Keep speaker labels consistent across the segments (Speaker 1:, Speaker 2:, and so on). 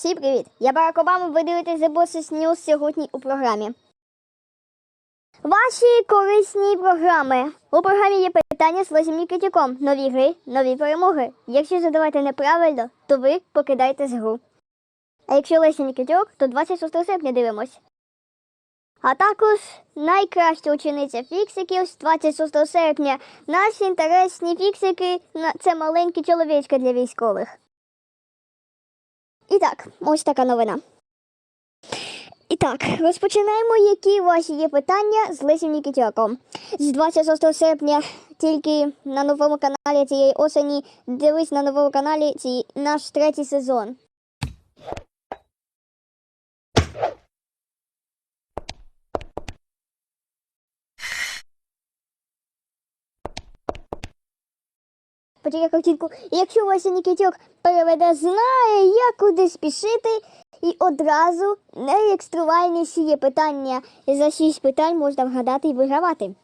Speaker 1: Всім привіт! Я Барак Обама, ви дивитесь The Bosses News сьогодні у програмі. Ваші корисні програми. У програмі є питання з Лозім Нікітюком. Нові гри, нові перемоги. Якщо задавати неправильно, то ви покидаєте з гру. А якщо Леся Нікітюк, то 26 серпня дивимось. А також найкраща учениця фіксиків з 26 серпня. Наші інтересні фіксики це маленькі чоловічки для військових. І так, ось така новина. І так, розпочинаємо, які ваші є питання з Лесем Нікітяком. З 26 серпня тільки на новому каналі цієї осені. Дивись на новому каналі цій наш третій сезон. Почекай картинку. Якщо Вася Нікітюк переведе, знає, як куди спішити, і одразу найекструвальніші є питання. За шість питань можна вгадати і вигравати.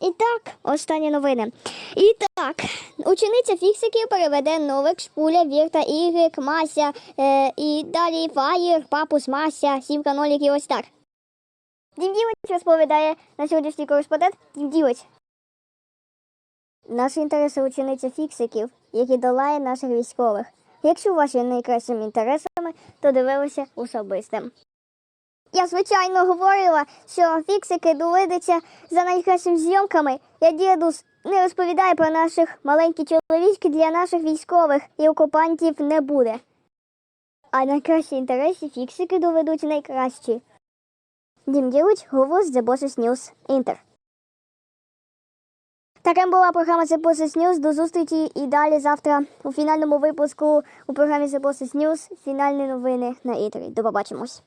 Speaker 1: І так, останні новини. І так, учениця фіксиків переведе Новик, Шпуля, Вірта, Ігрик, Мася, е, і далі Фаєр, Папус, Мася, Сімка, Нолік і ось так. Дім Дімич розповідає на сьогоднішній кореспондент. Дім Дімич. Наші інтереси учениця фіксиків, які долає наших військових. Якщо ваші найкращими інтересами, то дивилися особистим. Я, звичайно, говорила, що фіксики доведеться за найкращими зйомками. Я дідус не розповідає про наших маленькі чоловічки для наших військових і окупантів не буде. А найкращі інтереси фіксики доведуть найкращі. Дім Ділич, голос The Bosses News Інтер. Таким була програма The News. До зустрічі і далі завтра у фінальному випуску у програмі The News фінальні новини на Ітері. До побачимось.